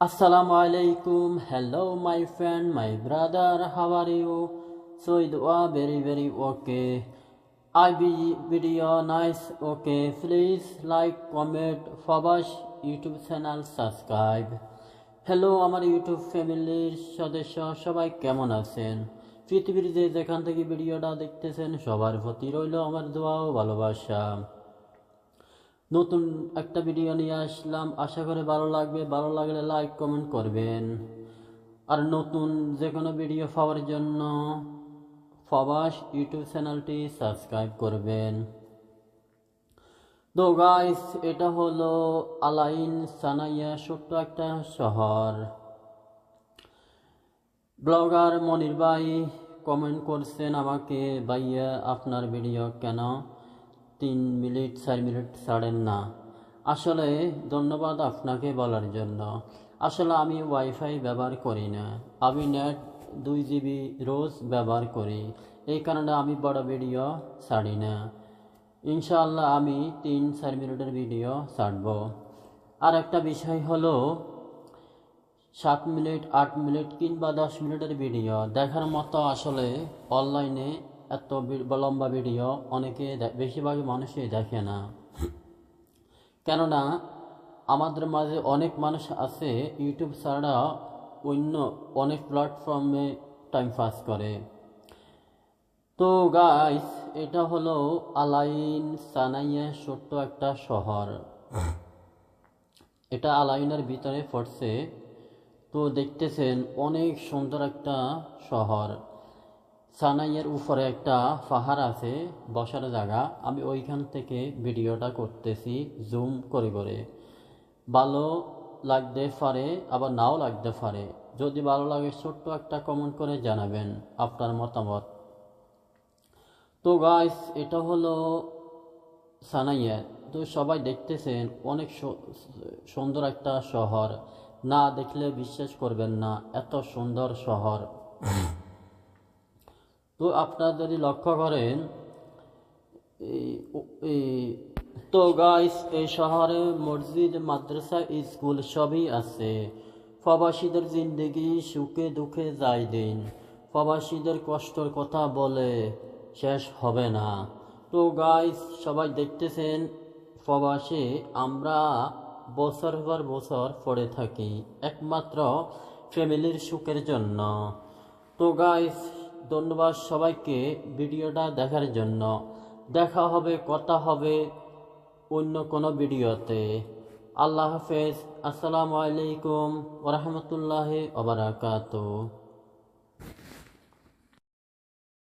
আসসালামু আলাইকুম hello my friend my brother how are you so it was very very okay I be video nice okay please like comment ফবাস YouTube channel subscribe hello আমার YouTube ফ্যামিলির সদস্য, সবাই কেমন আছেন? পৃথিবীর যে যেখান থেকে ভিডিওটা দেখতেছেন, সবার প্রতি রইল আমার দোয়া ও ভালোবাসা। নতুন একটা ভিডিও নিয়ে আসলাম। আশা করে ভালো লাগবে। ভালো লাগলে লাইক কমেন্ট করবেন। আর নতুন যে কোনো ভিডিও পাওয়ার জন্য ফবাস ইউটিউব চ্যানেলটি সাবস্ক্রাইব করবেন। তো গাইস এটা হলো আলাইন সানাইয়া ছোট্ট একটা শহর। ব্লগার মনির ভাই কমেন্ট করছেন আমাকে, ভাইয়া, আপনার ভিডিও কেন তিন মিনিট, চার মিনিট ছাড়েন না। আসলে ধন্যবাদ আপনাকে বলার জন্য। আসলে আমি ওয়াইফাই ব্যবহার করি না। আমি নেট দুই জিবি রোজ ব্যবহার করি। এই কারণে আমি বড় ভিডিও ছাড়ি না। ইনশাআল্লাহ আমি তিন, চার মিনিটের ভিডিও ছাড়ব। আর একটা বিষয় হলো, সাত মিনিট, আট মিনিট কিংবা দশ মিনিটের ভিডিও দেখার মতো আসলে অনলাইনে এত লম্বা ভিডিও অনেকে বেশিরভাগ মানুষই দেখে না। কেননা আমাদের মাঝে অনেক মানুষ আছে, ইউটিউব ছাড়া অন্য অনেক প্ল্যাটফর্মে টাইম পাস করে। তো গাইস এটা হলো আলাইন সানাইয়া ছোট্ট একটা শহর। এটা আলাইনের ভিতরে পড়ছে। তো দেখতেছেন, অনেক সুন্দর একটা শহর। সানাইয়ের উপরে একটা পাহাড় আছে, বসার জায়গা। আমি ওইখান থেকে ভিডিওটা করতেছি জুম করে করে। ভালো লাগতে পারে, আবার নাও লাগতে পারে। যদি ভালো লাগে, ছোট্ট একটা কমেন্ট করে জানাবেন আপনার মতামত। তো গাইস এটা হলো সানাইয়া তো সবাই দেখতেছেন, অনেক সুন্দর একটা শহর। না দেখলে বিশ্বাস করবেন না, এত সুন্দর শহর। তো আপনারা যদি লক্ষ্য করেন, এই- তো গাইস এই শহরে মসজিদ, মাদ্রাসা, স্কুল সবই আছে। প্রবাসীদের জিন্দগি সুখে দুঃখে যায় দিন। প্রবাসীদের কষ্টর কথা বলে শেষ হবে না। তো গাইস সবাই দেখতেছেন প্রবাসে আমরা বছর পর বছর পড়ে থাকি, একমাত্র ফ্যামিলির সুখের জন্য। তো গাইস ধন্যবাদ সবাইকে ভিডিওটা দেখার জন্য। দেখা হবে, কথা হবে অন্য কোনো ভিডিওতে। আল্লাহ হাফেজ। আসসালামু আলাইকুম ওরহমতুল্লাহ ওবরাকাতু